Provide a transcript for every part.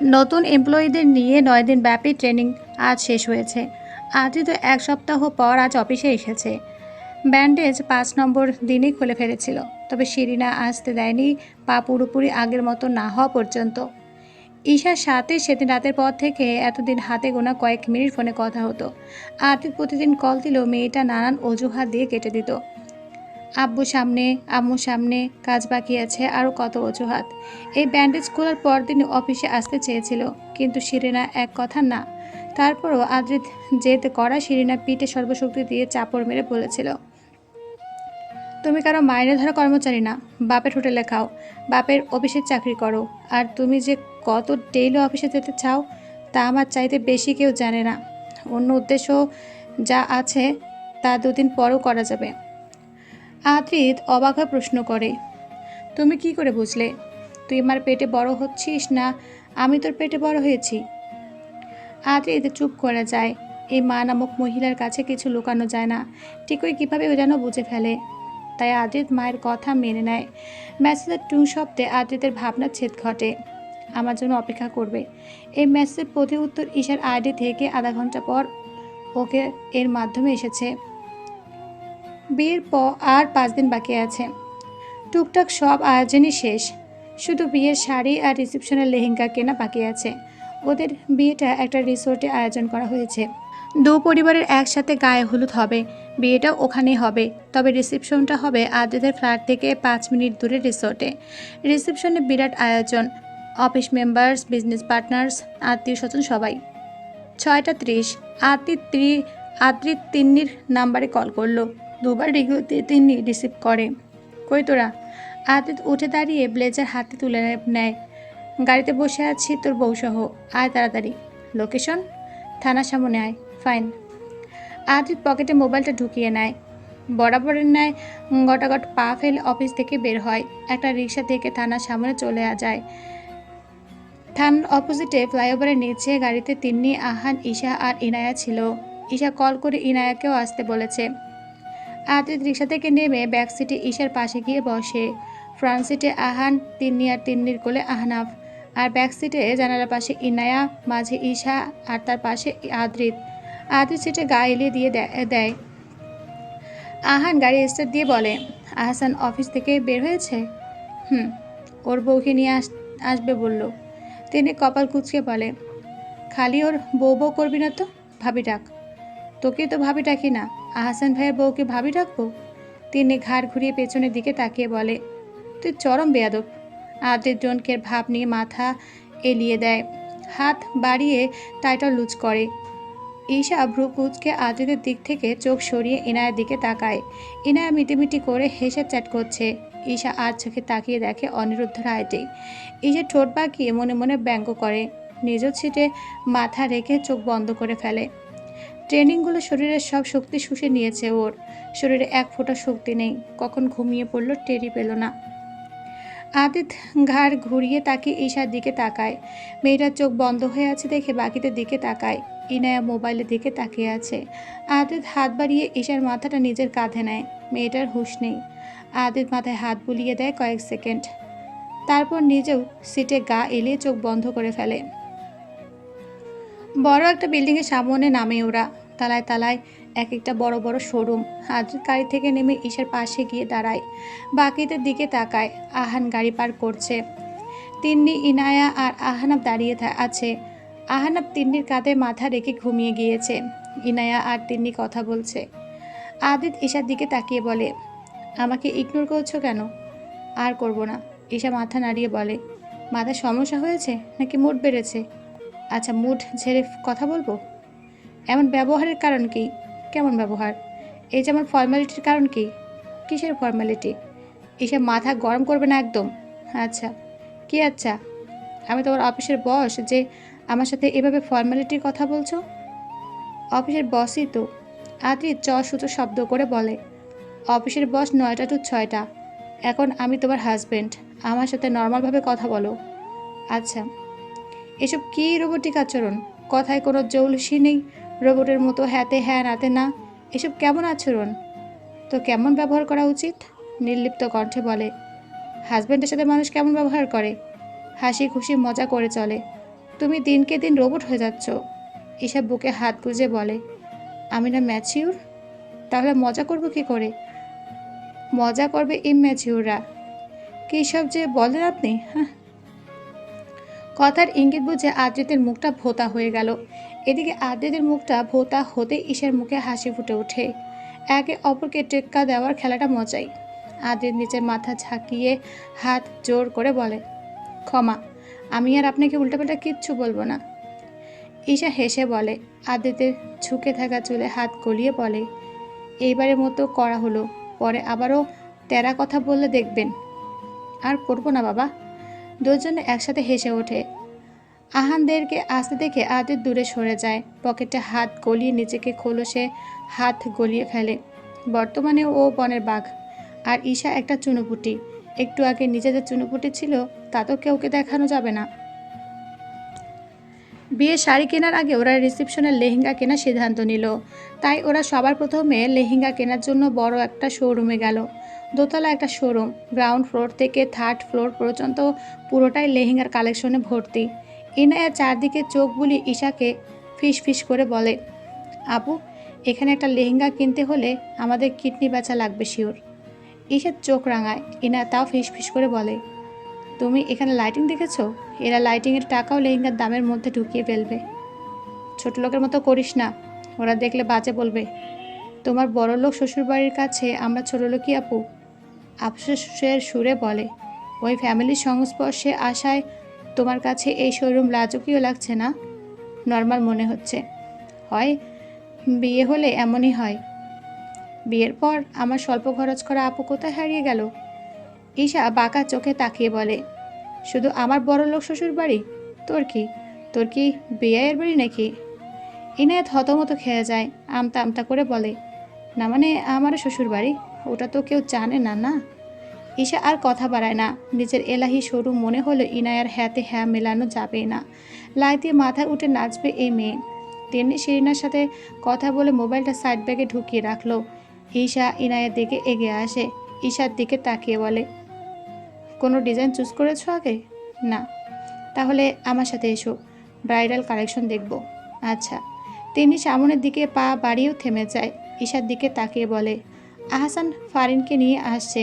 নতুন এমপ্লয়ীদের নিয়ে নয় দিন ব্যাপী ট্রেনিং আজ শেষ হয়েছে। আজই তো এক সপ্তাহ পর আজ অফিসে এসেছে। ব্যান্ডেজ পাঁচ নম্বর দিনই খুলে ফেলেছিল, তবে শিরিনা আসতে দেয়নি, পা পুরোপুরি আগের মতো না হওয়া পর্যন্ত। ঈশার সাথে সেদিন রাতের পর থেকে এতদিন হাতে গোনা কয়েক মিনিট ফোনে কথা হতো। আতিক প্রতিদিন কল দিলেও মেয়েটা নানান অজুহাত দিয়ে কেটে দিত। আব্বু সামনে, আম্মু সামনে, কাজ বাকি আছে আরও কত অজুহাত। এই ব্যান্ডেজ খোলার পরদিন অফিসে আসতে চেয়েছিল, কিন্তু শিরিনা এক কথা না। তারপরও আদ্রিত জেদ করা শিরিনা পিঠে সর্বশক্তি দিয়ে চাপড় মেরে বলেছিল, তুমি কারও মাইনে ধরা কর্মচারী না, বাপের হোটেলে খাও, বাপের অফিসের চাকরি করো, আর তুমি যে কত ডেইলি অফিসে যেতে চাও, তা আমার চাইতে বেশি কেউ জানে না। অন্য উদ্দেশ্য যা আছে, তা দুদিন পরও করা যাবে। আদ্রিত অবাক হয়ে প্রশ্ন করে, তুমি কি করে বুঝলে? তুই আমার পেটে বড় হচ্ছিস না আমি তোর পেটে বড় হয়েছি? আদ্রিত চুপ করে যায়। এই মা নামক মহিলার কাছে কিছু লুকানো যায় না। ঠিকই কীভাবে ও যেন বুঝে ফেলে। তাই আদ্রিত মায়ের কথা মেনে নেয়। মেসেজের টু শব্দে আদ্রিতের ভাবনার ছেদ ঘটে। আমার জন্য অপেক্ষা করবে। এই মেসেজের প্রতি উত্তর ঈশার আইডি থেকে আধা ঘণ্টা পর ওকে এর মাধ্যমে এসেছে। বিয়ের পর আর পাঁচ দিন বাকি আছে। টুকটাক সব আয়োজনই শেষ। শুধু বিয়ের শাড়ি আর রিসেপশনের লেহেঙ্গা কেনা বাকি আছে। ওদের বিয়েটা একটা রিসোর্টে আয়োজন করা হয়েছে। দু পরিবারের একসাথে গায়ে হলুদ হবে। বিয়েটা ওখানেই হবে। তবে রিসেপশনটা হবে আদ্রিতের ফ্ল্যাট থেকে পাঁচ মিনিট দূরে রিসোর্টে। রিসেপশনে বিরাট আয়োজন। অফিস মেম্বার্স, বিজনেস পার্টনার্স, আত্মীয় স্বজন সবাই। ছয়টা ত্রিশ। আদ্রিত ত্রি আদ্রিত তিন্নির নাম্বারে কল করল। দুবার তিন্নি রিসিভ করে। কই তোরা? আদ্রিত উঠে দাঁড়িয়ে ব্লেজার হাতে তুলে নেয়। গাড়িতে বসে আছি, তোর বউসহ। আয় তাড়াতাড়ি। লোকেশন? থানার সামনে আয়। ফাইন। আদ্রিত পকেটে মোবাইলটা ঢুকিয়ে নেয়। বরাবরের ন্যায় গটাগট পা ফেলে অফিস থেকে বের হয়। একটা রিক্সা থেকে থানার সামনে চলে যায়। থানার অপোজিটে ফ্লাইওভারের নিচে গাড়িতে তিন্নি, আহান, ঈশা আর ইনায়া ছিল। ঈশা কল করে ইনায়াকেও আসতে বলেছে। আদ্রিত রিক্সা থেকে নেমে ব্যাক সিটে ঈশার পাশে গিয়ে বসে। ফ্রন্ট সিটে আহান, তিন্নি আর তিন্নির কোলে আহনাফ। আর ব্যাক সিটে জানালার পাশে ইনায়া, মাঝে ঈশা, আর তার পাশে আদ্রিত। আদ্রিত সিটে গা এলিয়ে দিয়ে দেয়। আহান গাড়ি স্টার্ট দিয়ে বলে, আহসান অফিস থেকে বের হয়েছে? হুম, ওর বউকে নিয়ে আস আসবে, বলল। তিনি কপাল কুচকে বলে, খালি ওর বউ বউ করবি না তো? ভাবি ডাক। তোকে তো ভাবি ডাকি না। আহসান ভাইয়ের বউকে ভাবি ডাকবো? তিনি ঘাড় ঘুরিয়ে পেছনের দিকে তাকিয়ে বলে, তুই চরম বেয়াদব। আদ্রিত ডোনকের ভাব নিয়ে মাথা এলিয়ে দেয়, হাত বাড়িয়ে টাইটাল লুজ করে। ঈশা ভ্রু কুচকে দিক থেকে চোখ সরিয়ে ইনায়ের দিকে তাকায়। ইনায়া মিটিমিটি করে হেসে চ্যাট করছে। ঈশা আর চোখে তাকিয়ে দেখে অনিরুদ্ধ রায়টি। ঈশা ঠোঁট বাঁকিয়ে মনে মনে ব্যঙ্গ করে। নিজ ছিটে মাথা রেখে চোখ বন্ধ করে ফেলে। ট্রেনিংগুলো শরীরের সব শক্তি শুষে নিয়েছে ওর। শরীরে এক ফোঁটা শক্তি নেই। কখন ঘুমিয়ে পড়ল টেরি পেল না। আদিত ঘাড় ঘুরিয়ে তাকে ঈশার দিকে তাকায়। মেয়েটার চোখ বন্ধ হয়ে আছে দেখে বাকিদের দিকে তাকায়। ইনায়া মোবাইলের দিকে তাকিয়ে আছে। আদিত হাত বাড়িয়ে ঈশার মাথাটা নিজের কাঁধে নেয়। মেয়েটার হুঁশ নেই। আদিত মাথায় হাত বুলিয়ে দেয় কয়েক সেকেন্ড। তারপর নিজেও সিটে গা এলিয়ে চোখ বন্ধ করে ফেলে। বড় একটা বিল্ডিংয়ের সামনে নামে ওরা। তালায় তালায় এক একটা বড় বড় শোরুম। আদ্রিত গাড়ি থেকে নেমে ঈশার পাশে গিয়ে দাঁড়ায়। বাকিদের দিকে তাকায়। আহান গাড়ি পার করছে। তিন্নি, ইনায়া আর আহানাব দাঁড়িয়ে আছে। আহানাব তিন্নির কাঁধে মাথা রেখে ঘুমিয়ে গিয়েছে। ইনায়া আর তিন্নি কথা বলছে। আদিত ঈশার দিকে তাকিয়ে বলে, আমাকে ইগনোর করছ কেন? আর করব না। ঈশা মাথা নাড়িয়ে বলে, মাথায় সমস্যা হয়েছে? নাকি মুড বেড়েছে? আচ্ছা মুড ঝেড়ে কথা বলব? এমন ব্যবহারের কারণ কি? কেমন ব্যবহার? এই যেমন ফর্মালিটির কারণ কি? কিসের ফর্মালিটি? এসব মাথা গরম করবে না একদম। আচ্ছা কি আচ্ছা? আমি তোমার অফিসের বস যে আমার সাথে এভাবে ফর্মালিটির কথা বলছো? অফিসের বসই তো। আদ্রি চ সুতো শব্দ করে বলে, অফিসের বস নয়টা টু ছয়টা। এখন আমি তোমার হাজব্যান্ড আমার সাথে নর্মালভাবে কথা বলো। আচ্ছা এসব কী রোবটিক আচরণ? কথায় কোনো জৌলসি নেই। রোবটের মতো হ্যাতে হ্যাঁ নাতে না। এসব কেমন আচরণ? তো কেমন ব্যবহার করা উচিত? নির্লিপ্ত কণ্ঠে বলে হাজব্যান্ডের সাথে মানুষ কেমন ব্যবহার করে? হাসি খুশি মজা করে চলে। তুমি দিনকে দিন রোবট হয়ে যাচ্ছ। এসব বুকে হাত গুজে বলে, আমি না ম্যাচিউর? তাহলে মজা করব কি করে? মজা করবে ইম্যাচিউররা। কী সব যে বলেন আপনি? হ্যাঁ কথার ইঙ্গিত বুঝে আদ্রিতের মুখটা ভোতা হয়ে গেল। এদিকে আদ্রিতের মুখটা ভোতা হতে ঈশার মুখে হাসি ফুটে ওঠে। একে অপরকে টেক্কা দেওয়ার খেলাটা মজাই। আদ্রিত নিচের মাথা ঝাঁকিয়ে হাত জোর করে বলে, ক্ষমা, আমি আর আপনাকে উল্টাপাল্টা কিচ্ছু বলব না। ঈশা হেসে বলে, আদ্রিতের ঝুঁকে থাকা চুলে হাত গলিয়ে বলে, এইবারের মতো করা হলো, পরে আবারও তেরা কথা বললে দেখবেন। আর করব না বাবা। দুজনে একসাথে হেসে ওঠে। আহানদেরকে আসতে দেখে আদের দূরে সরে যায়। পকেটে হাত গলিয়ে নিজেকে খোলসে হাত গলিয়ে ফেলে। বর্তমানে ও বনের বাঘ। আর ঈশা একটা চুনোপুটি। একটু আগে নিজেদের চুনোপুটি ছিল, তা তো কেউকে দেখানো যাবে না। বিয়ে শাড়ি কেনার আগে ওরা রিসেপশনের লেহেঙ্গা কেনার সিদ্ধান্ত নিল। তাই ওরা সবার প্রথমে লেহেঙ্গা কেনার জন্য বড় একটা শোরুমে গেল। দোতলা একটা শোরুম গ্রাউন্ড ফ্লোর থেকে থার্ড ফ্লোর পর্যন্ত পুরোটাই লেহেঙ্গার কালেকশনে ভর্তি। ইনায়া চারদিকে চোখ বুলি ঈশাকে ফিস ফিস করে বলে, আপু, এখানে একটা লেহেঙ্গা কিনতে হলে আমাদের কিডনি বেচা লাগবে শিওর ঈশার চোখ রাঙায় ইনা তাও ফিস ফিস করে বলে, তুমি এখানে লাইটিং দেখেছ? এরা লাইটিংয়ের টাকাও লেহেঙ্গার দামের মধ্যে ঢুকিয়ে ফেলবে। ছোট লোকের মতো করিস না, ওরা দেখলে বাজে বলবে, তোমার বড় লোক শ্বশুরবাড়ির কাছে আমরা ছোট লোকই আপু। আফসোসের সুরে বলে, ওই ফ্যামিলির সংস্পর্শে আসায় তোমার কাছে এই শোরুম লাজকীয় লাগছে না? নর্মাল মনে হচ্ছে। হয়, বিয়ে হলে এমনই হয়। বিয়ের পর আমার স্বল্প খরচ করা আপু কোথায় হারিয়ে গেল? ঈশা বাঁকা চোখে তাকিয়ে বলে, শুধু আমার বড় লোক শ্বশুর বাড়ি? তোর কি? তোর কি বিয়ের বাড়ি নাকি? ইনায়ত হতমতো খেয়ে যায়, আমতা আমতা করে বলে, না মানে আমারও শ্বশুর বাড়ি? ওটা তো কেউ জানে না না? ঈশা আর কথা বাড়ায় না। নিজের এলাহি সরু মনে হলো ইনায়ার হ্যাতে হ্যাঁ মেলানো যাবে না। লাই দিয়ে মাথায় উঠে নাচবে এই মেয়ে। তেমনি শিরিনার সাথে কথা বলে মোবাইলটা সাইড ব্যাগে ঢুকিয়ে রাখল। ঈশা ইনায়ের দিকে এগিয়ে আসে। ঈশার দিকে তাকিয়ে বলে, কোনো ডিজাইন চুজ করেছ আগে? না। তাহলে আমার সাথে এসো। ব্রাইডাল কালেকশন দেখব। আচ্ছা। তিনি সামনের দিকে পা বাড়িয়েও থেমে যায়। ঈশার দিকে তাকিয়ে বলে আহসান ফারিনকে নিয়ে আসছে।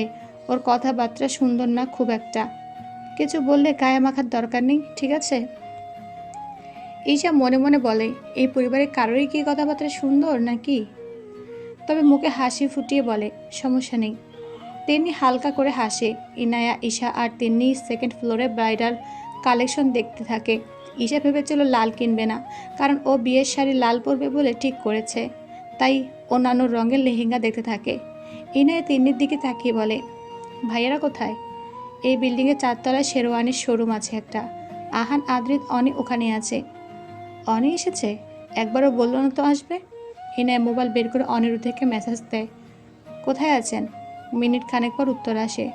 ওর কথাবার্তা সুন্দর না খুব একটা। কিছু বললে গায়ে মাখার দরকার নেই, ঠিক আছে? ঈশা মনে মনে বলে, এই পরিবারের কারোরই কি কথাবার্তা সুন্দর নাকি? তবে মুখে হাসি ফুটিয়ে বলে, সমস্যা নেই। তেমনি হালকা করে হাসে। ইনায়া, ঈশা আর তেমনি সেকেন্ড ফ্লোরে ব্রাইডাল কালেকশন দেখতে থাকে। ঈশা ভেবেছিল লাল কিনবে না, কারণ ও বিয়ের শাড়ি লাল পরবে বলে ঠিক করেছে। তাই অন্যান্য রঙের লেহেঙ্গা দেখতে থাকে। ইনায়া তিন্নির দিকে তাকিয়ে বলে, ভাইয়েরা কোথায়? এই বিল্ডিংয়ে চারতলায় শেরওয়ানির শোরুম আছে একটা। আহান, আদ্রিত, অনি ওখানে আছে। অনি এসেছে? একবারও বলল না তো আসবে? ইনায় মোবাইল বের করে অনিরুদ্ধকে মেসেজ দেয়, কোথায় আছেন? মিনিট খানেক পর উত্তর আসে,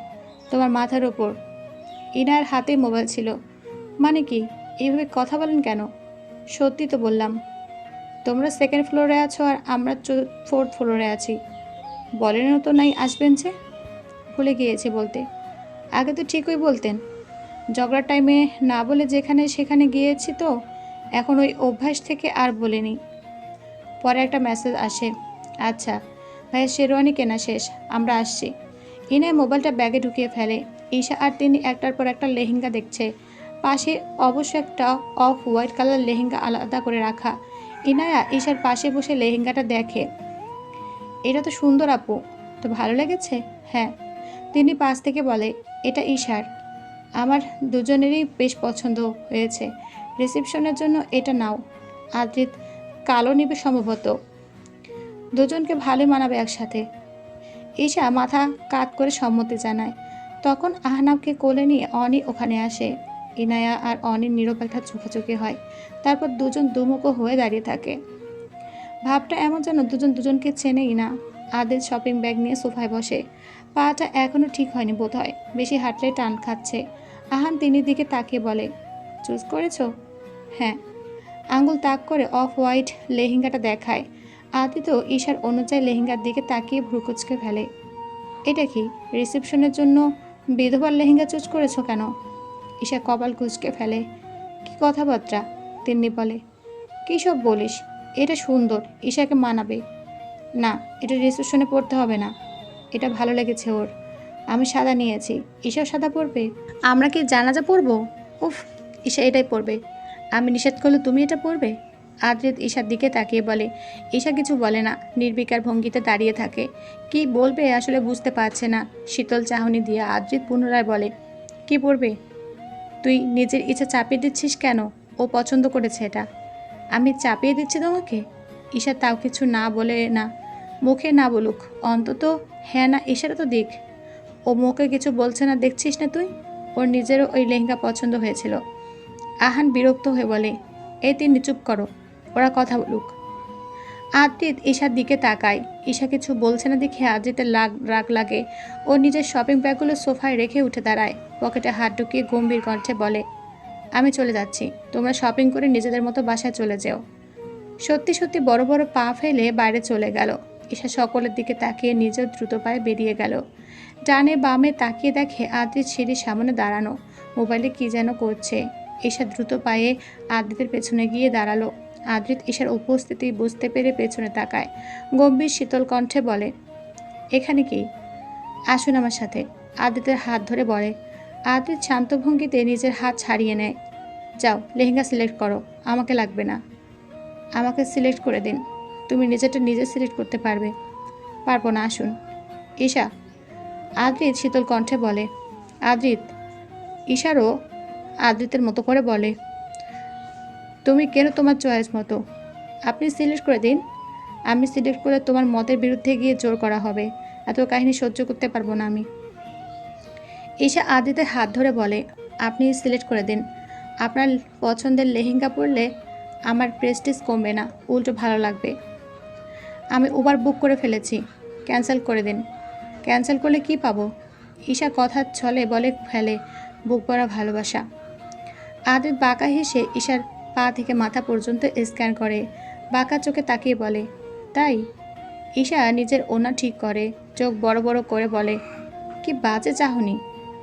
তোমার মাথার ওপর ইনার হাতে মোবাইল ছিল। মানে কি? এইভাবে কথা বলেন কেন? সত্যি তো বললাম। তোমরা সেকেন্ড ফ্লোরে আছো আর আমরা ফোর্থ ফ্লোরে আছি। বলেনও তো নাই আসবেন যে? ভুলে গিয়েছি বলতে। আগে তো ঠিকই বলতেন। ঝগড়ার টাইমে না বলে যেখানে সেখানে গিয়েছি তো, এখন ওই অভ্যাস থেকে আর বলিনি। পরে একটা মেসেজ আসে আচ্ছা ভাইয়া শেরওয়ানি কেনা শেষ, আমরা আসছি। ইনে মোবাইলটা ব্যাগে ঢুকিয়ে ফেলে। ঈশা আর তিনি একটার পর একটা লেহেঙ্গা দেখছে। পাশে অবশ্য একটা অফ হোয়াইট কালার লেহেঙ্গা আলাদা করে রাখা। ইনায়া ঈশার পাশে বসে লেহেঙ্গাটা দেখে। এটা তো সুন্দর আপু। তো ভালো লেগেছে? হ্যাঁ। তিনি পাশ থেকে বলে, এটা ঈশার। আমার দুজনেরই বেশ পছন্দ হয়েছে। রিসেপশনের জন্য এটা নাও। আদ্রিত কালো নিবে সম্ভবত। দুজনকে ভালোই মানাবে একসাথে। ঈশা মাথা কাত করে সম্মতি জানায়। তখন আহনাবকে কোলে নিয়ে অনি ওখানে আসে। ইনায়া আর অনির নীরব একটা চোখাচোখি হয়। তারপর দুজন দুমুখো হয়ে দাঁড়িয়ে থাকে। ভাবটা এমন যেন দুজন দুজনকে চেনেই না। আদের শপিং ব্যাগ নিয়ে সোফায় বসে। পাটা এখনও ঠিক হয়নি বোধ হয় বেশি হাঁটলে টান খাচ্ছে। আহান তিনি দিকে তাকিয়ে বলে, চুজ করেছ? হ্যাঁ। আঙ্গুল তাক করে অফ হোয়াইট লেহেঙ্গাটা দেখায়। আদি তো ঈশার অনুযায়ী লেহেঙ্গার দিকে তাকিয়ে ভ্রুকুচকে ফেলে। এটা কি? রিসেপশনের জন্য বিধবার লেহেঙ্গা চুজ করেছ কেন? ঈশা কপাল কুচকে ফেলে। কি কথাবার্তা? তিন্নি বলে। কী সব বলিস? এটা সুন্দর, ঈশাকে মানাবে। না, এটা রিসেপশনে পড়তে হবে না। এটা ভালো লেগেছে ওর। আমি সাদা নিয়েছি। ঈশাও সাদা পরবে? আমরা কি জানাজা পরবো? উফ, ঈশা এটাই পরবে। আমি নিষেধ করলে তুমি এটা পরবে? আদ্রিত ঈশার দিকে তাকিয়ে বলে, ঈশা কিছু বলে না। নির্বিকার ভঙ্গিতে দাঁড়িয়ে থাকে। কি বলবে আসলে বুঝতে পারছে না। শীতল চাহনি দিয়ে আদ্রিত পুনরায় বলে, কি পরবে? তুই নিজের ইচ্ছা চাপিয়ে দিচ্ছিস কেন? ও পছন্দ করেছে এটা। আমি চাপিয়ে দিচ্ছি তোমাকে? ঈশা তাও কিছু না বলে না, মুখে না বলুক, অন্তত হ্যাঁ না ইশারা তো দিক। ও মুখে কিছু বলছে না, দেখছিস না তুই? ওর নিজেরও ওই লেহেঙ্গা পছন্দ হয়েছিল। আহান বিরক্ত হয়ে বলে এই তিন চুপ করো, ওরা কথা বলুক। আদ্রিত ঈশার দিকে তাকায়। ঈশা কিছু বলছে না দেখে আদ্রিতের লাগ, রাগ লাগে। ও নিজের শপিং ব্যাগগুলো সোফায় রেখে উঠে দাঁড়ায়। পকেটে হাত ঢুকিয়ে গম্ভীর কণ্ঠে বলে আমি চলে যাচ্ছি। তোমরা শপিং করে নিজেদের মতো বাসায় চলে যেও। সত্যি সত্যি বড় বড় পা ফেলে বাইরে চলে গেল। ঈশা সকলের দিকে তাকিয়ে নিজেও দ্রুত পায়ে বেরিয়ে গেল। ডানে বামে তাকিয়ে দেখে আদ্রিত সিঁড়ির সামনে দাঁড়ানো। মোবাইলে কি যেন করছে। ঈশা দ্রুত পায়ে আদ্রিতের পেছনে গিয়ে দাঁড়াল। আদ্রিত ঈশার উপস্থিতি বুঝতে পেরে পেছনে তাকায়। গম্ভীর শীতল কণ্ঠে বলে, এখানে কি? আসুন আমার সাথে। আদ্রিতের হাত ধরে বলে আদ্রিত শান্ত ভঙ্গিতে নিজের হাত ছাড়িয়ে নেয়। যাও, লেহেঙ্গা সিলেক্ট করো। আমাকে লাগবে না। আমাকে সিলেক্ট করে দিন। তুমি নিজেরটা নিজে সিলেক্ট করতে পারবে। পারব না, আসুন। ঈশা, আদ্রিত শীতল কণ্ঠে বলে, আদ্রিত, ঈশারও আদ্রিতের মতো করে বলে, তুমি কেন তোমার চয়েস মতো? আপনি সিলেক্ট করে দিন। আমি সিলেক্ট করে তোমার মতের বিরুদ্ধে গিয়ে জোর করা হবে। এত কাহিনী সহ্য করতে পারব না আমি। ঈশা আদিতে হাত ধরে বলে, আপনি সিলেক্ট করে দিন। আপনার পছন্দের লেহেঙ্গা পরলে আমার প্রেস্টিজ কমবে না, উল্টো ভালো লাগবে। আমি উবার বুক করে ফেলেছি, ক্যান্সেল করে দিন। ক্যান্সেল করলে কি পাবো? ঈশা কথার ছলে বলে ফেলে, বুক করা ভালোবাসা। আদিত বাঁকা হেসে ঈশার পা থেকে মাথা পর্যন্ত স্ক্যান করে, বাঁকা চোখে তাকিয়ে বলে, তাই? ঈশা নিজের ওনা ঠিক করে, চোখ বড় বড় করে বলে, কি বাজে চাহনি?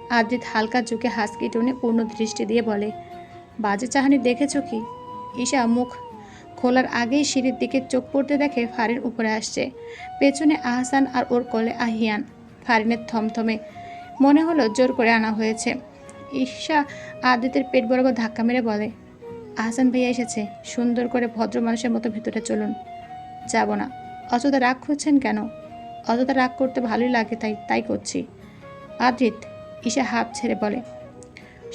আদ্রিত হালকা চোখে হাসকি টোনে পূর্ণ দৃষ্টি দিয়ে বলে, বাজে চাহানি দেখেছ কি? ঈশা মুখ খোলার আগেই সিঁড়ির দিকে চোখ পড়তে দেখে ফারিন উপরে আসছে। পেছনে আহসান আর ওর কোলে আহিয়ান। ফারিনের থমথমে মনে হলো জোর করে আনা হয়েছে। ঈশা আদিতের পেট বরাবর ধাক্কা মেরে বলে, আহসান ভাইয়া এসেছে, সুন্দর করে ভদ্র মানুষের মতো ভিতরে চলুন। যাব না। অযথা রাগ করছেন কেন? অযথা রাগ করতে ভালোই লাগে তাই তাই করছি। আদ্রিত ঈশা হাত ছেড়ে বলে,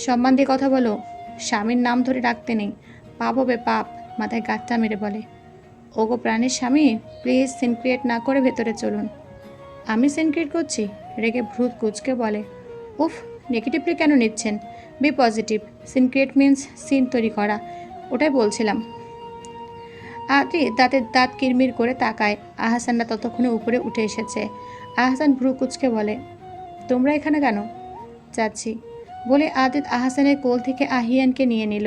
সম্মান দিয়ে কথা বলো, স্বামীর নাম ধরে রাখতে নেই। পাপ হবে পাপ, মাথায় গাঁটটা মেরে বলে। ওগো প্রাণের স্বামী প্লিজ সিন ক্রিয়েট না করে ভেতরে চলুন। আমি সিন ক্রিয়েট করছি, রেগে ভ্রুত কুচকে বলে, উফ নেগেটিভলি কেন নিচ্ছেন? Be positive scene create means scene তৈরি করা, ওটাই বলছিলাম। আদ্রি দাঁতের দাঁত কিরমির করে তাকায়, আহসানরা ততক্ষণে উপরে উঠে এসেছে। আহসান ভ্রু কুচকে বলে, তোমরা এখানে কেন? যাচ্ছি বলে আদিত আহসানের কোল থেকে আহিয়ানকে নিয়ে নিল।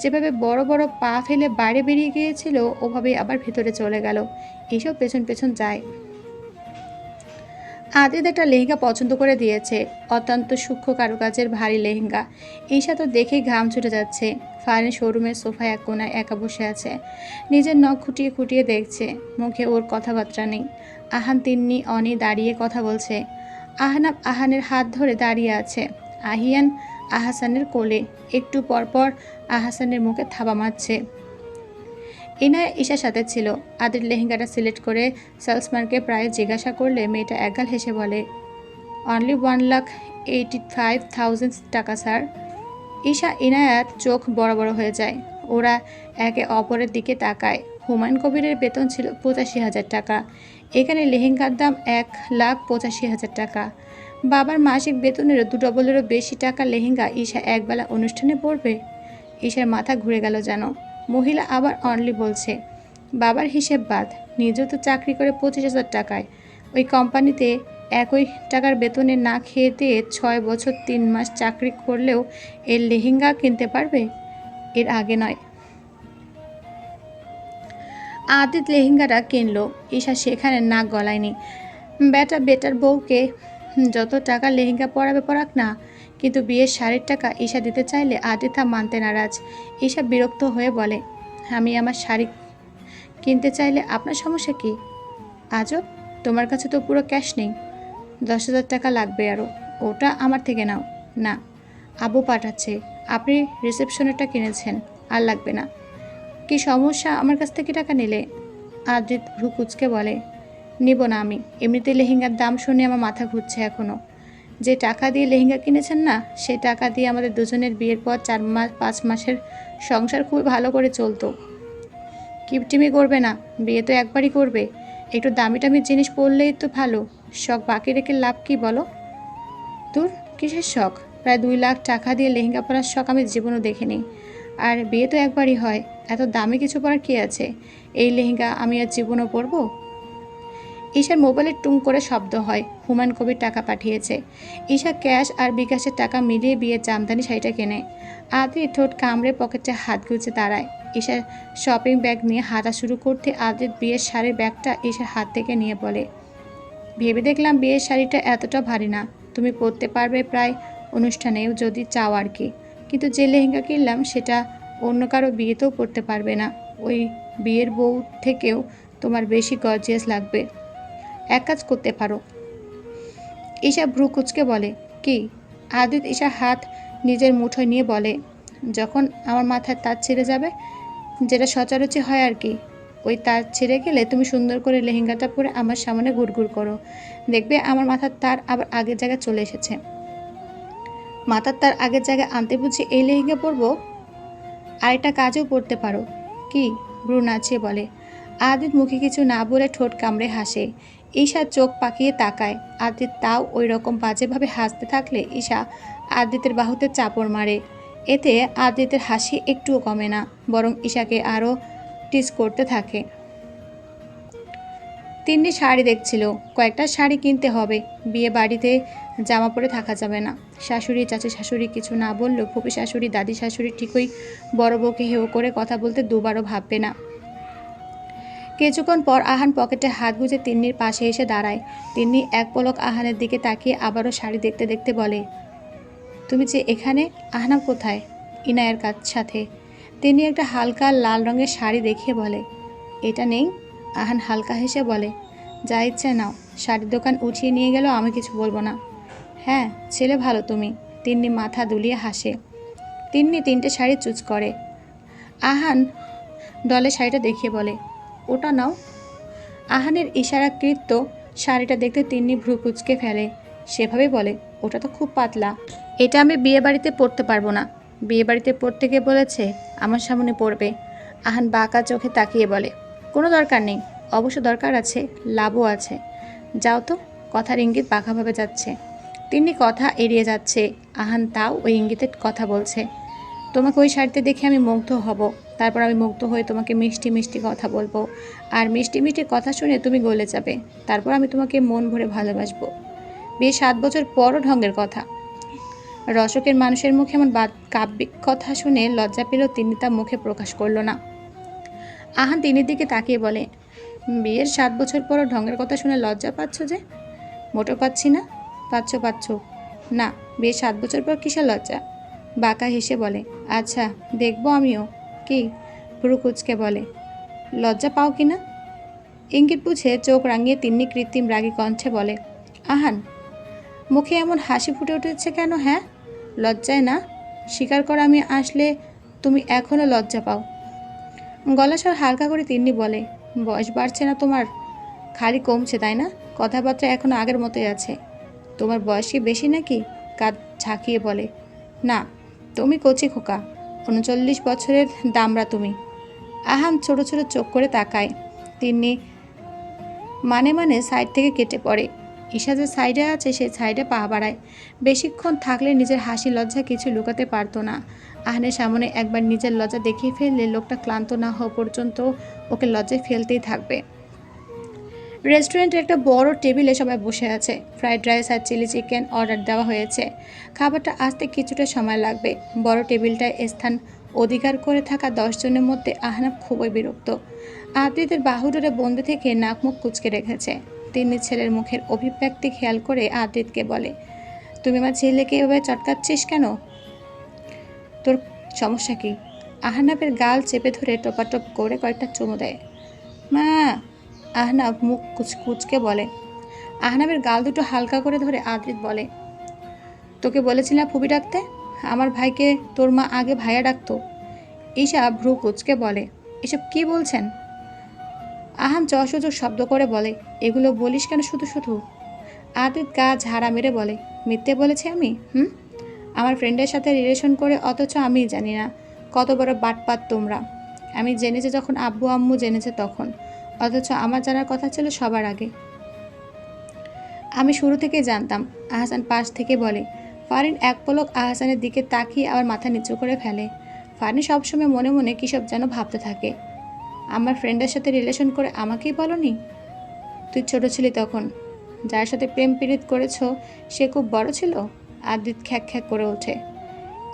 যেভাবে বড় বড় পা ফেলে বাইরে বেরিয়ে গিয়েছিল ওভাবে আবার ভেতরে চলে গেল। এইসব পেছন পেছন যায়। আদিত একটা লেহেঙ্গা পছন্দ করে দিয়েছে। অত্যন্ত সূক্ষ্ম কারুকাজের ভারী লেহেঙ্গা। ঈশা তো দেখেই ঘাম ছুটে যাচ্ছে। ফারিন শোরুমের সোফায় এক কোনায় একা বসে আছে। নিজের নখ খুঁটিয়ে খুঁটিয়ে দেখছে। মুখে ওর কথাবার্তা নেই। আহান তিন্নি অনি দাঁড়িয়ে কথা বলছে। আহনাব আহানের হাত ধরে দাঁড়িয়ে আছে। আহিয়ান আহাসানের কোলে। একটু পরপর আহাসানের মুখে থাবা মারছে। ইনায়া ঈশার সাথে ছিল। আদির লেহেঙ্গাটা সিলেক্ট করে সেলসম্যানকে প্রায় জিজ্ঞাসা করলে মেয়েটা একগাল হেসে বলে only one lakh eighty five thousand টাকা স্যার ঈশা ইনায়াত চোখ বড় বড় হয়ে যায়। ওরা একে অপরের দিকে তাকায়। হুমায়ুন কবিরের বেতন ছিল পঁচাশি হাজার টাকা। এখানে লেহেঙ্গার দাম এক লাখ পঁচাশি হাজার টাকা। বাবার মাসিক বেতনেরও দু ডবলেরও বেশি টাকা লেহেঙ্গা ঈশা একবেলা অনুষ্ঠানে পড়বে ঈশার মাথা ঘুরে গেল যেন। মহিলা আবার অনলি বলছে, বাবার হিসেব বাদ, নিজেও তো চাকরি করে পঁচিশ হাজার টাকায়। ওই কোম্পানিতে একই টাকার বেতনে না খেয়ে দিয়ে ছয় বছর তিন মাস চাকরি করলেও এর লেহেঙ্গা কিনতে পারবে? এর আগে নয়। আদিত লেহেঙ্গাটা কিনলো। ঈশা সেখানে নাক গলায়নি। বেটা, বেটার বউকে যত টাকা লেহেঙ্গা পরাবে পরাক না, কিন্তু বিয়ের শাড়ির টাকা ঈশা দিতে চাইলে আদ্রিত তা মানতে নারাজ। ঈশা বিরক্ত হয়ে বলে, আমি আমার শাড়ি কিনতে চাইলে আপনার সমস্যা কি? আজও? তোমার কাছে তো পুরো ক্যাশ নেই। দশ হাজার টাকা লাগবে আরও ওটা আমার থেকে নাও। না আবু পাঠাচ্ছে। আপনি রিসেপশনেরটা কিনেছেন। আর লাগবে না। কি সমস্যা? আমার কাছ থেকে টাকা নিলে? আদ্রিত ভ্রু কুচকে বলে, নিব না আমি। এমনিতে লেহেঙ্গার দাম শুনে আমার মাথা ঘুরছে এখনও যে টাকা দিয়ে লেহেঙ্গা কিনেছেন না সেই টাকা দিয়ে আমাদের দুজনের বিয়ের পর চার মাস, পাঁচ মাসের সংসার খুবই ভালো করে চলতো। কিপটিমি করবে না, বিয়ে তো একবারই করবে। একটু দামি টামি জিনিস পরলেই তো ভালো। শখ বাকি রেখে লাভ কি বলো? তোর কিসের শখ? প্রায় দুই লাখ টাকা দিয়ে লেহেঙ্গা পরার শখ আমি জীবনও দেখিনি। আর বিয়ে তো একবারই হয়, এত দামি কিছু পরার কী আছে? এই লেহেঙ্গা আমি আর জীবনও পরবো? ঈশার মোবাইলে টুং করে শব্দ হয়, হুমায়ুন কবির টাকা পাঠিয়েছে। ঈশা ক্যাশ আর বিকাশের টাকা মিলিয়ে বিয়ের জামদানি শাড়িটা কেনে। আদ্রি ঠোঁট কামড়ে পকেটে হাত গুলছে দাঁড়ায় ঈশার শপিং ব্যাগ নিয়ে হাঁটা শুরু করতে আদ্রিত বিয়ের শাড়ির ব্যাগটা ঈশার হাত থেকে নিয়ে বলে, ভেবে দেখলাম বিয়ের শাড়িটা এতটা ভারী না। তুমি পরতে পারবে প্রায় অনুষ্ঠানেও যদি চাও আর কি। কিন্তু যে লেহেঙ্গা কিনলাম সেটা অন্য কারও বিয়েতেও পরতে পারবে না। ওই বিয়ের বউ থেকেও তোমার বেশি গর্জিয়াস লাগবে। এক কাজ করতে পারো। ঈশা ভ্রু কুচকে বলে, কি? আদিত ঈশা হাত নিজের মুঠোয় নিয়ে বলে, যখন আমার মাথায় তার ছেড়ে যাবে, যেটা সচরাচর হয় আর কি, ওই তার ছেড়ে গেলে তুমি সুন্দর করে লেহেঙ্গাটা পরে আমার সামনে ঘুরঘুর করো। দেখবে আমার মাথার তার আবার আগের জায়গায় চলে এসেছে। মাথার তার আগের জায়গায় আনতে বুঝি এই লেহেঙ্গা পরবো? আরেকটা কাজও পড়তে পারো। কি? ভ্রু নাচিয়ে বলে। আদিত মুখে কিছু না বলে ঠোঁট কামড়ে হাসে। ঈশা চোখ পাকিয়ে তাকায়। আদিত তাও ওই রকম বাজেভাবে হাসতে থাকলে ঈশা আদিতের বাহুতে চাপড় মারে। এতে আদিতের হাসি একটুও কমে না, বরং ঈশাকে আরও টিস করতে থাকে। তিনটি শাড়ি দেখছিল। কয়েকটা শাড়ি কিনতে হবে। বিয়ে বাড়িতে জামা পরে থাকা যাবে না। শাশুড়ি, চাচি শাশুড়ি কিছু না বললেও ফুপি শাশুড়ি, দাদি শাশুড়ি ঠিকই বড় বউকে হেও করে কথা বলতে দুবারও ভাববে না। কিছুক্ষণ পর আহান পকেটে হাত গুজে তিন্নির পাশে এসে দাঁড়ায়। তিন্নি এক পলক আহানের দিকে তাকিয়ে আবারও শাড়ি দেখতে দেখতে বলে, তুমি যে এখানে, আহনাম কোথায়? ইনায়ের কাছ সাথে। তিনি একটা হালকা লাল রঙের শাড়ি দেখিয়ে বলে, এটা নেই? আহান হালকা হেসে বলে, যা ইচ্ছে নাও। শাড়ির দোকান উঠিয়ে নিয়ে গেলেও আমি কিছু বলব না। হ্যাঁ ছেলে ভালো তুমি। তিন্নি মাথা দুলিয়ে হাসে। তিন্নি তিনটে শাড়ি চুজ করে। আহান দলে শাড়িটা দেখিয়ে বলে, ওটা নাও। আহানের ইশারাকৃত শাড়িটা দেখতে তিন্নি ভ্রু কুচকে ফেলে। সেভাবে বলে, ওটা তো খুব পাতলা। এটা আমি বিয়ে বাড়িতে পরতে পারব না। বিয়ে বাড়িতে পড়তে গিয়ে বলেছে, আমার সামনে পড়বে আহান বাঁকা চোখে তাকিয়ে বলে, কোনো দরকার নেই। অবশ্য দরকার আছে, লাভও আছে। যাও তো, কথার ইঙ্গিত বাঁকাভাবে যাচ্ছে। তিনি কথা এড়িয়ে যাচ্ছে। আহান তাও ওই ইঙ্গিতে কথা বলছে। তোমাকে ওই শাড়িতে দেখে আমি মুগ্ধ হব। তারপর আমি মুগ্ধ হয়ে তোমাকে মিষ্টি মিষ্টি কথা বলব। আর মিষ্টি মিষ্টি কথা শুনে তুমি গলে যাবে। তারপর আমি তোমাকে মন ভরে ভালোবাসবো। বিয়ে সাত বছর পরও ঢঙ্গের কথা। রসকের মানুষের মুখে এমন কাব্যিক কথা শুনে লজ্জা পেলেও তিনি তা মুখে প্রকাশ করল না। আহান তিনির দিকে তাকিয়ে বলে বিয়ের সাত বছর পরও ঢঙ্গের কথা শুনে লজ্জা পাচ্ছ যে? মোটো পাচ্ছি না। পাচ্ছ পাচ্ছ। না বিয়ের সাত বছর পর কিসের লজ্জা? বাঁকা হেসে বলে আচ্ছা দেখব আমিও। কি? ভ্রু কুচকে বলে, লজ্জা পাও কি না? ইঙ্গিত বুঝে চোখ রাঙিয়ে তিন্নি কৃত্রিম রাগী কণ্ঠে বলে, আহান, মুখে এমন হাসি ফুটে উঠেছে কেন হ্যাঁ? লজ্জায় না? স্বীকার কর আমি আসলে তুমি এখনও লজ্জা পাও। গলা স্বর হালকা করে তিন্নি বলে, বয়স বাড়ছে না তোমার? খালি কমছে, তাই না? কথাবার্তা এখনও আগের মতোই আছে। তোমার বয়স কি বেশি নাকি? কাঁধ ঝাঁকিয়ে বলে। না, তুমি কচি খোকা। উনচল্লিশ বছরের দামরা তুমি। আহাম ছোট ছোট চোখ করে তাকায়। তিনি মানে মানে সাইড থেকে কেটে পড়ে। ঈশা যে সাইডে আছে সেই সাইডে পা বাড়ায়। বেশিক্ষণ থাকলে নিজের হাসি লজ্জা কিছু লুকাতে পারতো না। আহানের সামনে একবার নিজের লজ্জা দেখিয়ে ফেললে লোকটা ক্লান্ত না হওয়া পর্যন্ত ওকে লজ্জায় ফেলতেই থাকবে। রেস্টুরেন্টে একটা বড় টেবিলে সবাই বসে আছে। ফ্রাইড রাইস আর চিলি চিকেন অর্ডার দেওয়া হয়েছে। খাবারটা আসতে কিছুটা সময় লাগবে। বড় টেবিলটায় স্থান অধিকার করে থাকা দশজনের মধ্যে আহনাব খুবই বিরক্ত। আদ্রিদের বাহুডোরে বন্দি থেকে নাক মুখ কুচকে রেখেছে। তিনি ছেলের মুখের অভিব্যক্তি খেয়াল করে আদ্রিতকে বলে, তুমি আমার ছেলেকে এভাবে চটকাচ্ছিস কেন? তোর সমস্যা কি? আহনাবের গাল চেপে ধরে টপাটপ করে কয়েকটা চুমু দেয়, মা আহনাব মুখ কুচ কুচকে বলে। আহনাবের গাল দুটো হালকা করে ধরে আদ্রিত বলে। তোকে বলেছিলাম ফুবি ডাকতে? আমার ভাইকে তোর মা আগে ভাইয়া ডাকতো। ঈশা ভ্রু কুচকে বলে। এসব কি বলছেন? আহান চসূচক শব্দ করে বলে। এগুলো বলিস কেন শুধু শুধু? আদিত গা ঝাড়া মেরে বলে। মিথ্যে বলেছি আমি? হুম? আমার ফ্রেন্ডের সাথে রিলেশন করে অথচ আমি জানি না। কত বড় বাটপাত তোমরা। আমি জেনেছি যখন আব্বু আম্মু জেনেছে তখন। অথচ আমার জানার কথা ছিল সবার আগে। আমি শুরু থেকেই জানতাম, আহসান পাশ থেকে বলে, ফারিন এক পলক আহসানের দিকে তাকিয়ে আবার মাথা নিচু করে ফেলে। ফারিন সবসময় মনে মনে কী সব যেন ভাবতে থাকে। আমার ফ্রেন্ডের সাথে রিলেশন করে আমাকেই বলনি? তুই ছোট ছিলি তখন। যার সাথে প্রেম পীড়িত করেছ, সে খুব বড় ছিল? আদিত খ্যাক খ্যাক করে ওঠে।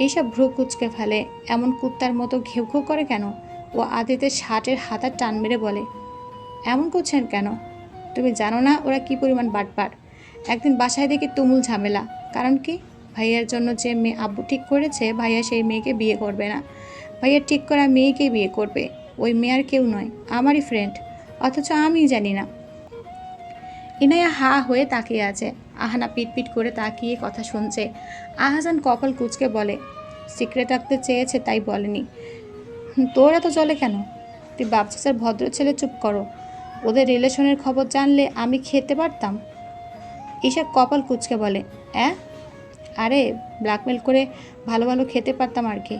এইসব ভ্রু কুচকে ফেলে, এমন কুত্তার মতো ঘেউ ঘেউ করে কেন? ও আদিতের শার্টের হাতার টান মেরে বলে এমন করছেন কেন? তুমি জানো না ওরা কি পরিমাণ বাটপার একদিন বাসায় দেখি তুমুল ঝামেলা। কারণ কি? ভাইয়ার জন্য যে মেয়ে আব্বু ঠিক করেছে, ভাইয়া সেই মেয়েকে বিয়ে করবে না। ভাইয়া ঠিক করা মেয়েকেই বিয়ে করবে। ওই মেয়ে আর কেউ নয়, আমারই ফ্রেন্ড অথচ আমি জানি না। ইনায়া হা হয়ে তাকিয়ে আছে। আহানা পিটপিট করে তাকিয়ে কথা শুনছে। আহাজান কপাল কুচকে বলে, সিক্রেট রাখতে চেয়েছে তাই বলেনি। তোর এত চলে কেন? তুই বাপচাচার ভদ্র ছেলে চুপ করো। ওদের রিলেশনের খবর জানলে আমি খেতে পারতাম। ঈশা কপাল কুচকে বলে, অ্যাঁ? আরে, ব্ল্যাকমেল করে ভালো ভালো খেতে পারতাম আর কি।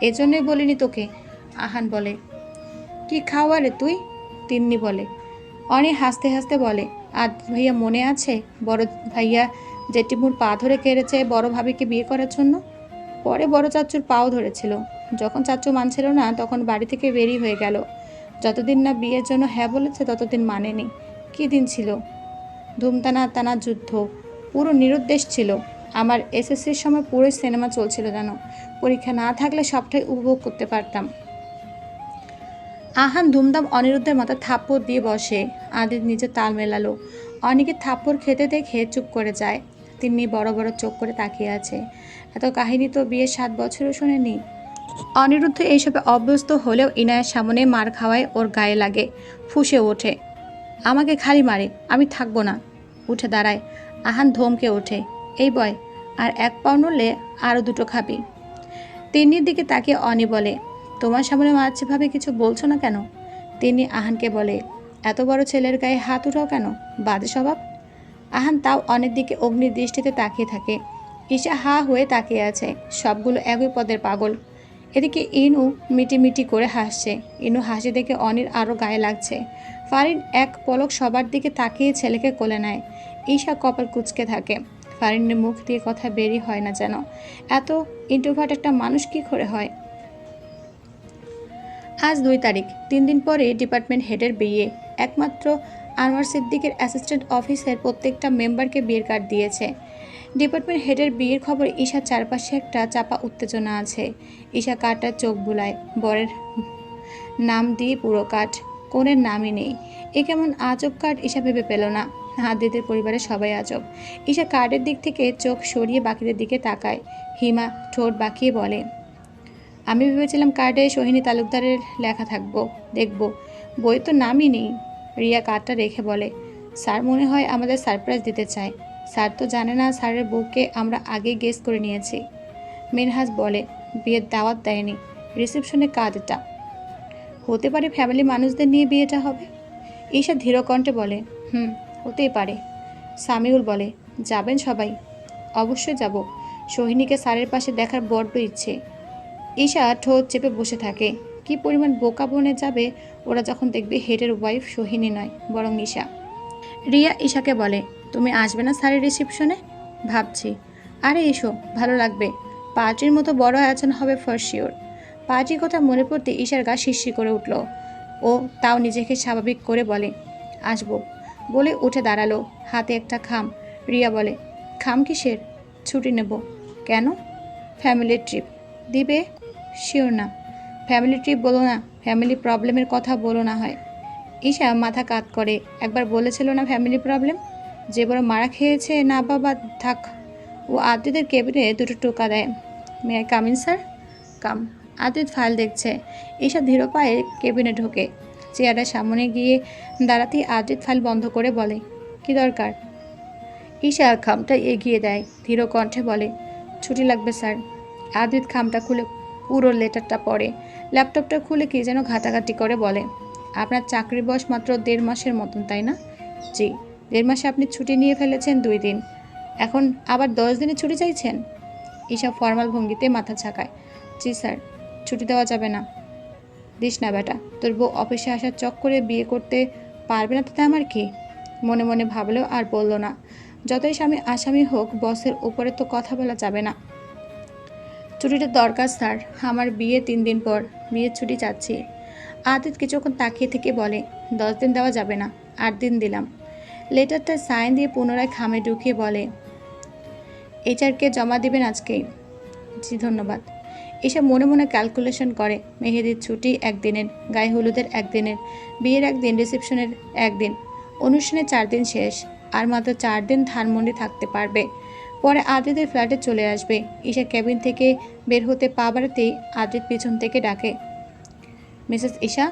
এজন্যই বলিনি তোকে, আহান বলে। কি খাওয়া রে তুই? তিন্নি বলে। অনেক হাসতে হাসতে বলে আর ভাইয়া মনে আছে? বড় ভাইয়া জেঠিমুর পা ধরে কেড়েছে বড় ভাবিকে বিয়ে করার জন্য? পরে বড় চাচুর পাও ধরেছিল। যখন চাচু মানছিল না, তখন বাড়ি থেকে বেরিয়ে হয়ে গেল। যতদিন না বিয়ের জন্য হ্যাঁ বলেছে, ততদিন মানেনি। কী দিন ছিল? ধুমতানা, তানা যুদ্ধ, পুরো নিরুদ্দেশ ছিল। আমার এসএসসির সময় পুরো সিনেমা চলছিল যেন। পরীক্ষা না থাকলে সবটাই উপভোগ করতে পারতাম। আহান ধুমধাম অনিরুদ্ধের মাথা থাপ্পড় দিয়ে বসে। আদিত নিজে তাল মেলালো। অনেকে থাপ্পড় খেতে দেখে চুপ করে যায়। তিনি বড় বড় চোখ করে তাকিয়ে আছে। এত কাহিনী তো বিয়ের সাত বছরও শোনেনি। অনিরুদ্ধ এইসবে অভ্যস্ত হলেও ইনায়ের সামনে মার খাওয়ায় ওর গায়ে লাগে, ফুসে ওঠে। আমাকে খালি মারে, আমি থাকব না। উঠে দাঁড়ায়। আহান ধমকে ওঠে, এই বয়, আর এক পাও নড়লে আরও দুটো খাবি। তিন্নির দিকে তাকিয়ে অনি বলে, তোমার সামনে মারছে ভাবে কিছু বলছো না কেন? তিনি আহানকে বলে, এত বড় ছেলের গায়ে হাত উঠাও কেন? বাজে স্বভাব? আহান তাও অনেক দিকে অগ্নির দৃষ্টিতে তাকিয়ে থাকে। ঈশা হা হয়ে তাকিয়ে আছে, সবগুলো একই পদের পাগল। এদিকে ইনু মিটিমিটি করে হাসছে। ইনু হাসি দেখে অনির আরও গায়ে লাগছে। ফারিন এক পলক সবার দিকে তাকিয়ে ছেলেকে কোলে নেয়। ঈশা কপাল কুচকে থাকে। ফারিনের মুখ দিয়ে কথা বেরই হয় না যেন। এত ইন্ট্রোভার্ট একটা মানুষ কি করে হয়? আজ দুই তারিখ। তিন দিন পরে ডিপার্টমেন্ট হেডের বিয়ে। একমাত্র আনোয়ার সিদ্দিকের অ্যাসিস্ট্যান্ট অফিসের প্রত্যেকটা মেম্বারকে বিয়ের কার্ড দিয়েছে। ডিপার্টমেন্ট হেডের বিয়ের খবর ঈশার চারপাশে একটা চাপা উত্তেজনা আছে। ঈশা কার্ডটার চোখ বুলায়, বরের নাম দিয়ে পুরো কাঠ কোনের নামই নেই। এ কেমন আজব কার্ড ঈশা ভেবে পেল না। হাদিদের পরিবারের সবাই আজব। ঈশা কার্ডের দিক থেকে চোখ সরিয়ে বাকিদের দিকে তাকায়। হিমা ঠোঁট বাঁকিয়ে বলে, আমি ভেবেছিলাম কার্ডে সোহিনী তালুকদারের লেখা থাকব, দেখব। বই তো নামই নেই। রিয়া কার্ডটা রেখে বলে, স্যার মনে হয় আমাদের সারপ্রাইজ দিতে চায়। স্যার তো জানে না স্যারের বউকে আমরা আগে গেস করে নিয়েছি। মিনহাজ বলে, বিয়ের দাওয়াত দেয়নি, রিসেপশনে এটা হতে পারে ফ্যামিলি মানুষদের নিয়ে বিয়েটা হবে? ঈশা ধীরকণ্ঠে বলে, হুম, হতেই পারে। সামিউল বলে, যাবেন সবাই? অবশ্যই যাব। সোহিনীকে স্যারের পাশে দেখার বড্ড ইচ্ছে। ঈশা ঠোঁট চেপে বসে থাকে। কি পরিমাণ বোকা বনে যাবে, ওরা যখন দেখবে হেডের ওয়াইফ সোহিনী নয়, বরং ঈশা। রিয়া ঈশাকে বলে তুমি আসবে না স্যারের রিসেপশনে? ভাবছি। আরে এসো, ভালো লাগবে। পার্টির মতো বড় আয়োজন হবে ফর শিওর পার্টির কথা মনে পড়তে ঈশার গা শিরশির করে উঠল। ও তাও নিজেকে স্বাভাবিক করে বলে, আসব। বলে উঠে দাঁড়াল, হাতে একটা খাম। রিয়া বলে, খাম কিসের? ছুটি নেব। কেন? ফ্যামিলি ট্রিপ দিবে? শিওর না। ফ্যামিলি ট্রিপ বলো না। ফ্যামিলি প্রবলেমের কথা বলো না হয়। ঈশা মাথা কাত করে, একবার বলেছিল না ফ্যামিলি প্রবলেম যে বড় মারা খেয়েছে, না বাবা, থাক। ও আদিতের কেবিনে দুটো টোকা দেয়। May come in sir come Adit file দেখছে। ঈশা ধীর পায়ে কেবিনে ঢোকে। চেয়ারের সামনে গিয়ে দাঁড়াতেই আদিত ফাইল বন্ধ করে বলে, কি দরকার? ঈশা খামটা এগিয়ে দেয়, ধীর কণ্ঠে বলে, ছুটি লাগবে স্যার আদিত খামটা খুলে পুরো লেটারটা পড়ে। ল্যাপটপটা খুলে কি যেন ঘাটাঘাটি করে বলে, আপনার চাকরির বয়স মাত্র দেড় মাসের মতন, তাই না? জি। দেড় মাসে আপনি ছুটি নিয়ে ফেলেছেন দুই দিন। এখন আবার দশ দিনে ছুটি চাইছেন? ঈশা ফর্মাল ভঙ্গিতে মাথা ছাকায় জি স্যার, ছুটি দেওয়া যাবে না। দিস না বেটা, তোর বউ অফিসে আসার চক করে বিয়ে করতে পারবে না তাতে আমার কি? মনে মনে ভাবলেও আর বলল না। যতই স্বামী আসামি হোক, বসের উপরে তো কথা বলা যাবে না। ছুটিটা দরকার স্যার, আমার বিয়ে তিন দিন পর, বিয়ের ছুটি চাচ্ছি। আদিত কিছুক্ষণ তাকিয়ে থেকে বলে, দশ দিন দেওয়া যাবে না, আট দিন দিলাম। লেটারটা সাইন দিয়ে পুনরায় খামে ঢুকিয়ে বলে, এইচআরকে জমা দিবেন আজকেই। জি, ধন্যবাদ। এসব মনে মনে ক্যালকুলেশন করে। মেহেদির ছুটি একদিনের, গায়ে হলুদের একদিনের, বিয়ের একদিন, রিসেপশনের একদিন। অনুষ্ঠানে চার দিন শেষ, আর মাত্র চার দিন ধানমন্ডি থাকতে পারবে। পরে আদিতের ফ্ল্যাটে চলে আসবে। ঈশা কেবিন থেকে বের হতে পা বাড়াতেই আদিত পিছন থেকে ডাকে, মিসেস ঈশা?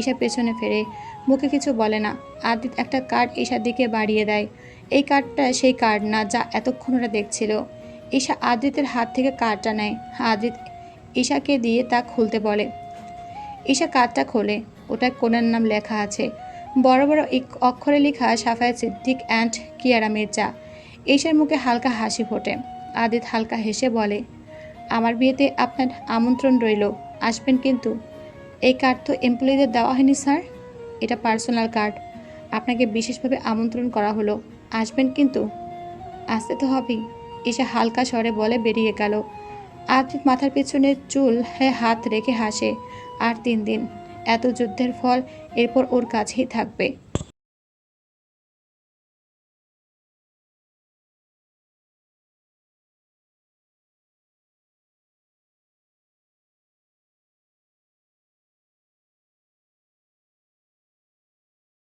ঈশা পেছনে ফেরে মুখে কিছু বলে না। আদিত একটা কার্ড ঈশার দিকে বাড়িয়ে দেয়। এই কার্ডটা সেই কার্ড না, যা এতক্ষণ ওরা দেখছিল। ঈশা আদিতের হাত থেকে কার্ডটা নেয়। আদিত ঈশাকে দিয়ে তা খুলতে বলে। ঈশা কার্ডটা খোলে। ওটা কোনার নাম লেখা আছে। বড় বড় অক্ষরে লেখা সাফায়াত সিদ্দিক অ্যান্ড কিয়ারা মির্জা। ঈশার মুখে হালকা হাসি ফোটে। আদিত হালকা হেসে বলে, আমার বিয়েতে আপনার আমন্ত্রণ রইল। আসবেন কিন্তু। এই কার্ড তো এমপ্লয়ীদের দেওয়া হয়নি, স্যার। এটা পার্সোনাল কার্ড। আপনাকে বিশেষভাবে আমন্ত্রণ করা হলো। আসবেন কিন্তু? আসতে তো হবেই। এসে হালকা স্বরে বলে বেরিয়ে গেল। আর্থিক মাথার পেছনে চুল হ্যাঁ হাত রেখে হাসে। আর তিন দিন। এত যুদ্ধের ফল এরপর ওর কাছেই থাকবে।